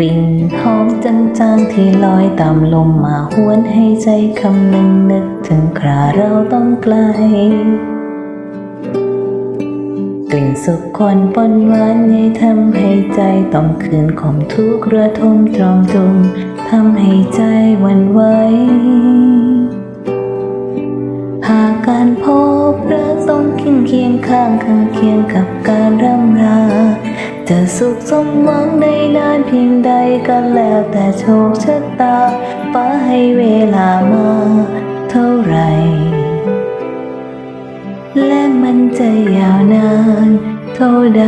กลิ่นหอมจางๆที่ลอยตามลมมาหวนให้ใจคำนึงนึกถึงคราเราต้องไกล กลิ่นสุขคนปนหวานให้ทำให้ใจต้องคืนข่มทุกข์ระทมตรอมตรมทำให้ใจวันไหวหากการพบรักต้องกินเคียงข้างข้างเคียงกับการร่ำราจะสุขสมหวังได้นาน เพียงใดก็แล้วแต่โชคชะตาป้าให้เวลามาเท่าไร และมันจะยาวนานเท่าใด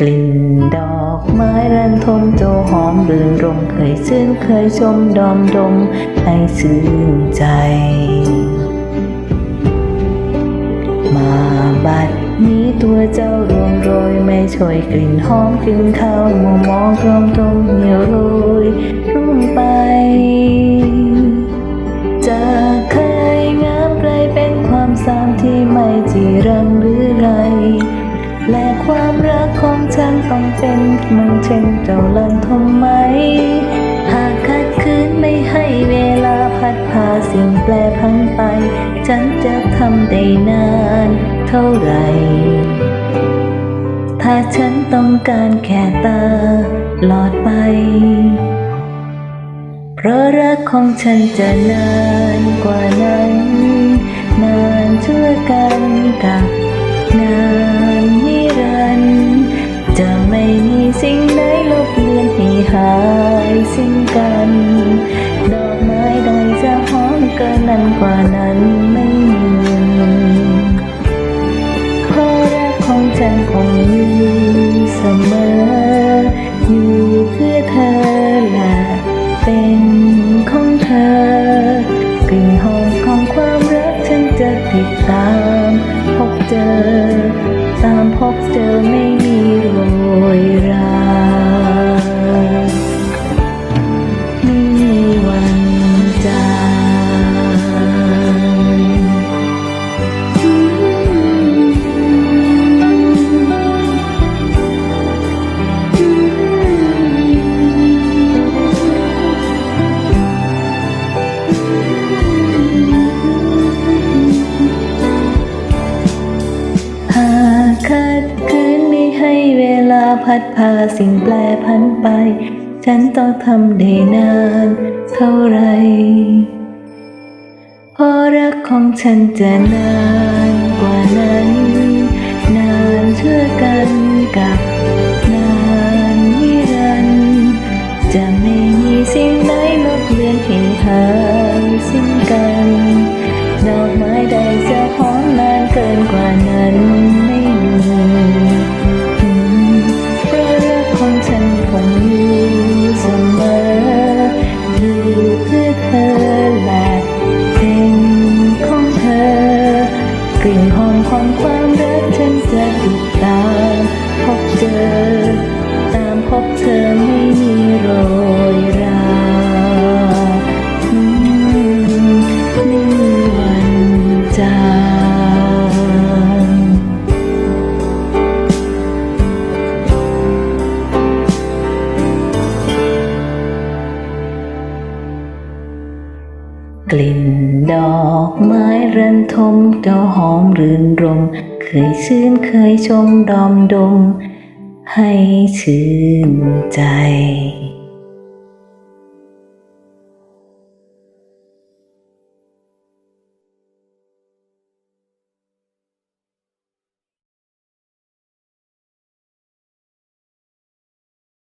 กลิ่นดอกไม้รันทมโจหอมรื่นรมเคยชื่นเคยชมดอมดมให้ชื่นใจ มาบัด นี้ตัวเจ้ารวงโรยไม่ช่วยกลิ่นหอมกลิ่นข้าวมัวมองกลมตรงเหี่ยวโรยรุ่งไป จากเคยงามไกลเป็นความสามที่ไม่จีรังหรือไรและความรักของฉันต้องเป็นเหมือนเช่นเจ้าลันทมไหม หากขัดขืนไม่ให้เวลา พัดพาสิ่งแปรพันไป ฉันจะทำได้นานเท่าไหร่ ถ้าฉันต้องการแค่ตาหลอดไป เพราะรักของฉันจะนานกว่านั้น นานชั่วกันกับนานนิรันดร์จะไม่มีสิ่งใดลบเลือนให้หายสิ้นกัน เกินนั้นกว่านั้นไม่มีเพราะรักของฉันคงมีเสมอ อยู่เพื่อเธอและเป็นของเธอกลิ่นหอมของความรักฉันจะติดตาม พบเจอากขัดคืนไม่ให้เวลาพัดพาสิ่งแปลพันไป ฉันต้องทำได้นานเท่าไรเพราะรักของฉันจะนานกว่านั้น นานเชื่อกันกับ ลิ่นหอมของความรักฉันจะติดตามพบเจอ กลิ่นดอกไม้รันทมเจ้าหอมรื่นรม เคยชื่นเคยชมดอมดม ให้ชื่นใจ